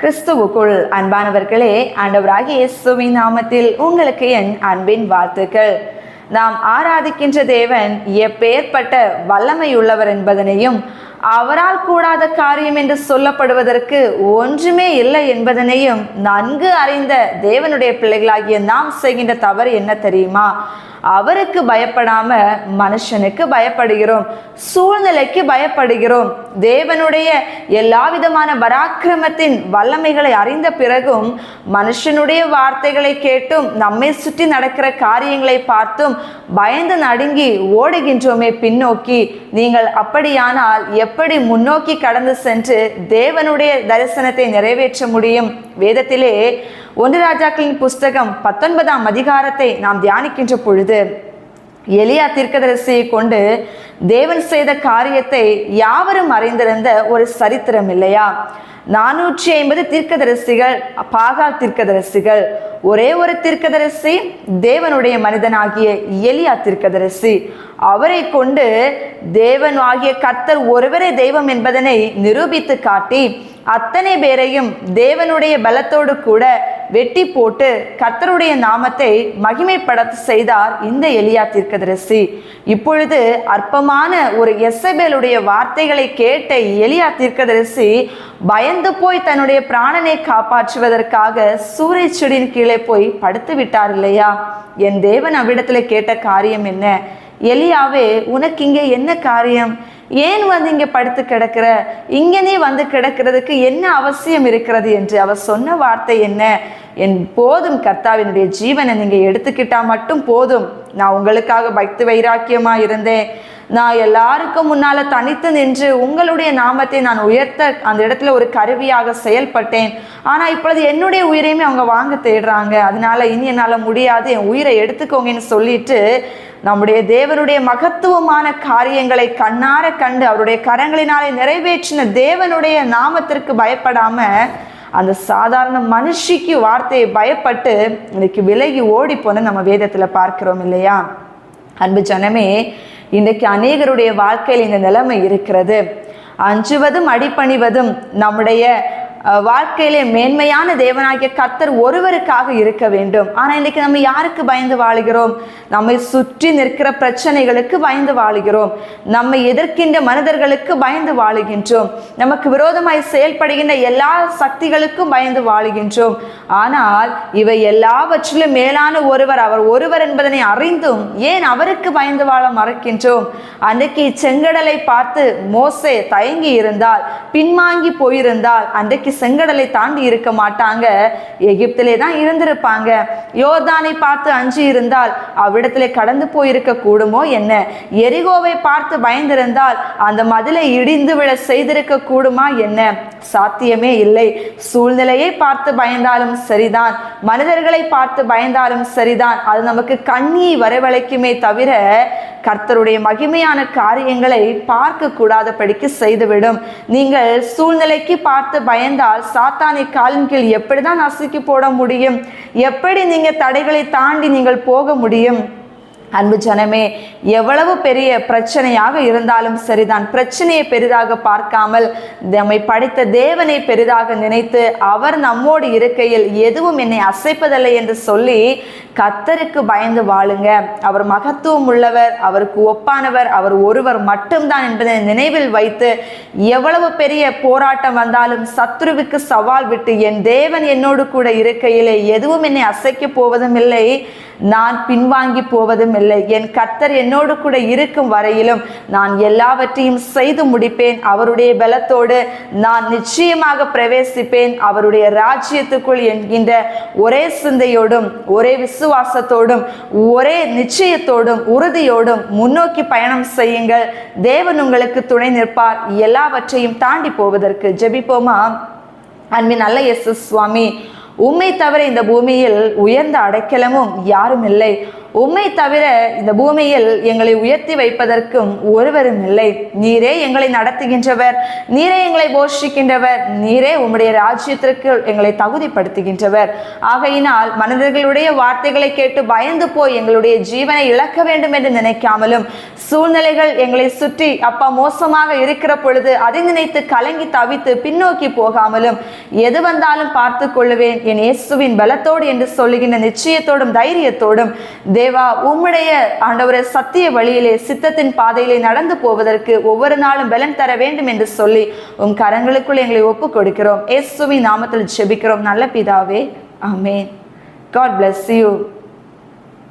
கிறிஸ்துவுக்குள் அன்பானவர்களே ஆண்டவராகிய இயேசுவின் நாமத்தில் உங்களுக்கு என் அன்பின் வாழ்த்துக்கள். நாம் ஆராதிக்கின்ற தேவன் எப்பேற்பட்ட வல்லமையுள்ளவர் என்பதனையும் அவரால் கூடாத காரியம் என்று சொல்லப்படுவதற்கு ஒன்றுமே இல்லை என்பதனையும் நன்கு அறிந்த தேவனுடைய பிள்ளைகளாகிய நாம் செய்கின்ற தவறு என்ன தெரியுமா? அவருக்கு பயப்படாம மனுஷனுக்கு பயப்படுகிறோம் சூழ்நிலைக்கு பயப்படுகிறோம். தேவனுடைய எல்லா விதமான பராக்கிரமத்தின் வல்லமைகளை அறிந்த பிறகும் மனுஷனுடைய வார்த்தைகளை கேட்டும் நம்மை சுற்றி நடக்கிற காரியங்களை பார்த்தும் பயந்து நடுங்கி ஓடுகின்றோமே பின்னோக்கி. நீங்கள் அப்படியானால் எப் எப்படி முன்னோக்கி கடந்து சென்று தேவனுடைய தரிசனத்தை நிறைவேற்ற முடியும்? வேதத்திலே ஒன்று ராஜாக்களின் புஸ்தகம் பத்தொன்பதாம் அதிகாரத்தை நாம் தியானிக்கின்ற பொழுது எளியா தீர்க்கதரிசியை கொண்டு தேவன் செய்த காரியத்தை யாவரும் அறிந்திருந்த ஒரு சரித்திரம் இல்லையா? நானூற்றி ஐம்பது தீர்க்கதரிசிகள் பாகால் தீர்க்கதரிசிகள் ஒரே ஒரு தீர்க்கதரிசி தேவனுடைய மனிதனாகிய எலியா தீர்க்கதரிசி. அவரை கொண்டு தேவன் ஆகிய கர்த்தர் ஒருவரே தெய்வம் என்பதனை நிரூபித்து காட்டி அத்தனை பேரையும் தேவனுடைய பலத்தோடு கூட வெட்டி போட்டு கர்த்தருடைய நாமத்தை மகிமைப்பட செய்தார் இந்த எலியா தீர்க்கதரிசி. இப்பொழுது அற்பமான ஒரு எஸ்எபேலுடைய வார்த்தைகளை கேட்ட எலியா தீர்க்கதரிசி பயந்து போய் தன்னுடைய பிராணனை காப்பாற்றுவதற்காக சூரிய செடியின் கீழே போய் படுத்து விட்டார் இல்லையா? என் தேவன் அவ்விடத்தில் கேட்ட காரியம் என்ன? எலியாவே உனக்கு இங்கே என்ன காரியம்? ஏன் வந்து இங்கே படுத்து கிடக்கிற? இங்கே நீ வந்து கிடக்கிறதுக்கு என்ன அவசியம் இருக்கிறது என்று அவர் சொன்ன வார்த்தை என்ன? என் போதும் கர்த்தாவினுடைய ஜீவனை நீங்கள் எடுத்துக்கிட்டா மட்டும் போதும். நான் உங்களுக்காக பக்தி வைராக்கியமாக இருந்தேன். நான் எல்லாருக்கும் முன்னால் தனித்து நின்று உங்களுடைய நாமத்தை நான் உயர்த்த அந்த இடத்துல ஒரு கருவியாக செயல்பட்டேன். ஆனால் இப்பொழுது என்னுடைய உயிரையுமே அவங்க வாங்க தேடுறாங்க. அதனால இனி என்னால் முடியாது. என் உயிரை எடுத்துக்கோங்கன்னு சொல்லிட்டு நம்முடைய தேவனுடைய மகத்துவமான காரியங்களை கண்ணார கண்டு அவருடைய கரங்களினாலே நிறைவேற்றின தேவனுடைய நாமத்திற்கு பயப்படாம அந்த சாதாரண மனுஷிக்கு வார்த்தையை பயப்பட்டு இன்னைக்கு விலகி ஓடி போன நம்ம வேதத்துல பார்க்கிறோம் இல்லையா? அன்பு ஜனமே இன்றைக்கு அநேகருடைய வாழ்க்கையில் இந்த நிலைமை இருக்கிறது. அஞ்சுவதும் அடிப்பணிவதும் நம்முடைய வாழ்க்கையிலே மேன்மையான தேவனாகிய கர்த்தர் ஒருவருக்காக இருக்க வேண்டும். ஆனால் இன்னைக்கு நம்ம யாருக்கு பயந்து வாழுகிறோம்? நம்மை சுற்றி நிற்கிற பிரச்சனைகளுக்கு பயந்து வாழுகிறோம். நம்மை எதிர்க்கின்ற மனிதர்களுக்கு பயந்து வாழுகின்றோம். நமக்கு விரோதமாய் செயல்படுகின்ற எல்லா சக்திகளுக்கும் பயந்து வாழுகின்றோம். ஆனால் இவை எல்லாவற்றிலும் மேலான ஒருவர் அவர் ஒருவர் என்பதனை அறிந்தும் ஏன் அவருக்கு பயந்து வாழ மறக்கின்றோம்? அன்றைக்கு செங்கடலை பார்த்து மோசே தயங்கி இருந்தால் பின்வாங்கி போயிருந்தால் அன்றைக்கு செங்கடலை தாண்டி இருக்க மாட்டாங்க. எகிப்திலே தான் இருந்திருப்பாங்க. யோர்தானை பார்த்து அஞ்சு இருந்தால் அவ்விடத்திலே கடந்து போயிருக்க கூடுமோ என்ன? எரிகோவை பார்த்து பயந்திருந்தால் அந்த மதிலை இடிந்து விழ செய்திருக்க கூடுமா என்ன? சாத்தியமே இல்லை. சூழ்நிலையை பார்த்து பயந்தாலும் சரிதான். மனிதர்களை பார்த்து பயந்தாலும் சரிதான். அது நமக்கு கண்ணி வரவழைக்குமே தவிர கர்த்தருடைய மகிமையான காரியங்களை பார்க்க கூடாதபடிக்கு செய்துவிடும். நீங்கள் சூழ்நிலைக்கு பார்த்து பயந்தால் சாத்தானை காலின் கீழ் எப்படிதான் நசுக்கி போட முடியும்? எப்படி நீங்க தடைகளை தாண்டி நீங்கள் போக முடியும்? அன்பு ஜனமே எவ்வளவு பெரிய பிரச்சனையாக இருந்தாலும் சரிதான். பிரச்சனையை பெரிதாக பார்க்காமல் நம்மை படைத்த தேவனை பெரிதாக நினைத்து அவர் நம்மோடு இருக்கையில் எதுவும் என்னை அசைப்பதில்லை என்று சொல்லி கத்தருக்கு பயந்து வாழுங்க. அவர் மகத்துவம் உள்ளவர் அவருக்கு ஒப்பானவர் அவர் ஒருவர் மட்டும்தான் என்பதை நினைவில் வைத்து எவ்வளவு பெரிய போராட்டம் வந்தாலும் சத்ருவுக்கு சவால் விட்டு என் தேவன் என்னோடு கூட இருக்கையிலே எதுவும் என்னை அசைக்க போவதும் இல்லை நான் பின்வாங்கி போவதும் இல்லை. என் கர்த்தர் என்னோடு கூட இருக்கும் வரையிலும் நான் எல்லாவற்றையும் செய்து முடிப்பேன். அவருடைய பலத்தோடு நான் நிச்சயமாக பிரவேசிப்பேன். அவருடைய ராஜ்யத்துக்குள் என்கின்ற ஒரே சிந்தையோடும் ஒரே விசுவாசத்தோடும் ஒரே நிச்சயத்தோடும் உறுதியோடும் முன்னோக்கி பயணம் செய்யுங்கள். தேவன் உங்களுக்கு துணை நிற்பார். எல்லாவற்றையும் தாண்டி போவதற்கு ஜெபிப்போமா? அன்பின் நல்ல எஸ் சுவாமி உண்மை தவிர இந்த பூமியில் உயர்ந்த அடைக்கலமும் யாரும் இல்லை. உம்மை தவிர இந்த பூமியில் எங்களை உயர்த்தி வைப்பதற்கும் ஒருவரும் இல்லை. நீரே எங்களை நடத்துகின்றவர் நீரே எங்களை போஷிக்கின்றவர் நீரே உம்முடைய ராஜ்யத்திற்கு எங்களை தகுதிப்படுத்துகின்றவர். ஆகையினால் மனிதர்களுடைய வார்த்தைகளை கேட்டு பயந்து போய் எங்களுடைய ஜீவனை இழக்க வேண்டும் என்று நினைக்காமலும் சூழ்நிலைகள் எங்களை சுற்றி அப்பா மோசமாக இருக்கிற பொழுது அதை நினைத்து கலங்கி தவித்து பின்னோக்கி போகாமலும் எது வந்தாலும் பார்த்து கொள்ளுவேன் என் இயேசுவின் பலத்தோடு என்று சொல்லுகின்ற நிச்சயத்தோடும் தைரியத்தோடும் தேவ உம்முடைய ஆண்டவரை சத்திய வழியிலே சித்தத்தின் பாதையிலே நடந்து போவதற்கு ஒவ்வொரு நாளும் பலன் தர வேண்டும் என்று சொல்லி உம் கரங்களுக்குள் எங்களை ஒப்பு கொடுக்கிறோம் இயேசுவின் நாமத்தில் ஜெபிக்கிறோம். நல்ல பிதாவே அமேன் காட் பிளஸ் யூ